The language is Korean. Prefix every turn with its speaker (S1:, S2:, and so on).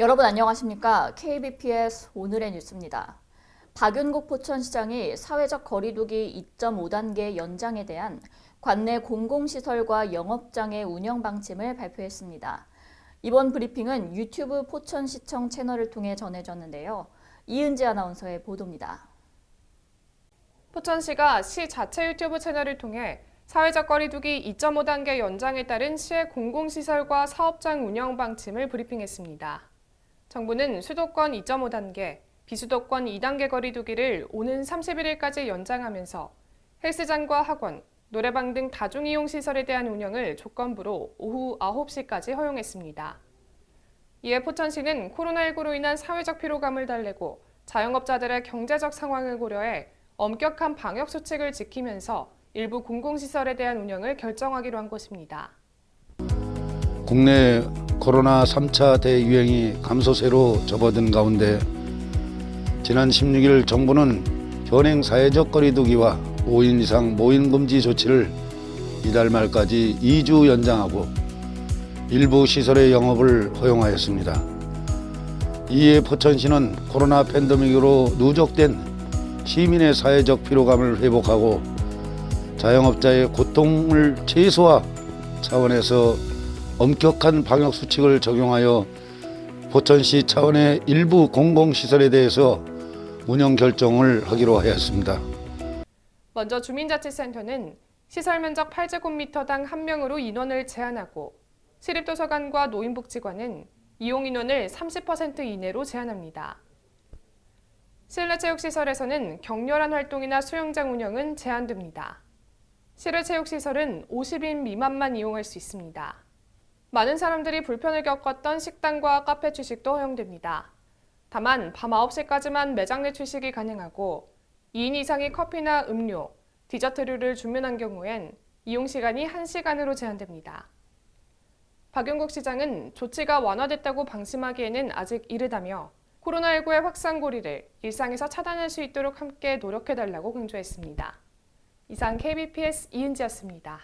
S1: 여러분 안녕하십니까? KBPS 오늘의 뉴스입니다. 박윤국 포천시장이 사회적 거리두기 2.5단계 연장에 대한 관내 공공시설과 영업장의 운영 방침을 발표했습니다. 이번 브리핑은 유튜브 포천시청 채널을 통해 전해졌는데요. 이은지 아나운서의 보도입니다.
S2: 포천시가 시 자체 유튜브 채널을 통해 사회적 거리두기 2.5단계 연장에 따른 시의 공공시설과 사업장 운영 방침을 브리핑했습니다. 정부는 수도권 2.5단계, 비수도권 2단계 거리두기를 오는 31일까지 연장하면서 헬스장과 학원, 노래방 등 다중이용 시설에 대한 운영을 조건부로 오후 9시까지 허용했습니다. 이에 포천시는 코로나19로 인한 사회적 피로감을 달래고 자영업자들의 경제적 상황을 고려해 엄격한 방역 수칙을 지키면서 일부 공공시설에 대한 운영을 결정하기로 한 것입니다.
S3: 국내 코로나 3차 대유행이 감소세로 접어든 가운데 지난 16일 정부는 현행 사회적 거리두기와 5인 이상 모임 금지 조치를 이달 말까지 2주 연장하고 일부 시설의 영업을 허용하였습니다. 이에 포천시는 코로나 팬데믹으로 누적된 시민의 사회적 피로감을 회복하고 자영업자의 고통을 최소화 차원에서 엄격한 방역 수칙을 적용하여 포천시 차원의 일부 공공시설에 대해서 운영 결정을 하기로 하였습니다.
S2: 먼저 주민자치센터는 시설 면적 8제곱미터당 한 명으로 인원을 제한하고 시립도서관과 노인복지관은 이용 인원을 30% 이내로 제한합니다. 실내 체육시설에서는 격렬한 활동이나 수영장 운영은 제한됩니다. 실외 체육시설은 50인 미만만 이용할 수 있습니다. 많은 사람들이 불편을 겪었던 식당과 카페 취식도 허용됩니다. 다만 밤 9시까지만 매장 내 취식이 가능하고 2인 이상이 커피나 음료, 디저트류를 주문한 경우엔 이용 시간이 1시간으로 제한됩니다. 박용국 시장은 조치가 완화됐다고 방심하기에는 아직 이르다며 코로나19의 확산 고리를 일상에서 차단할 수 있도록 함께 노력해달라고 강조했습니다. 이상 KBPS 이은지였습니다.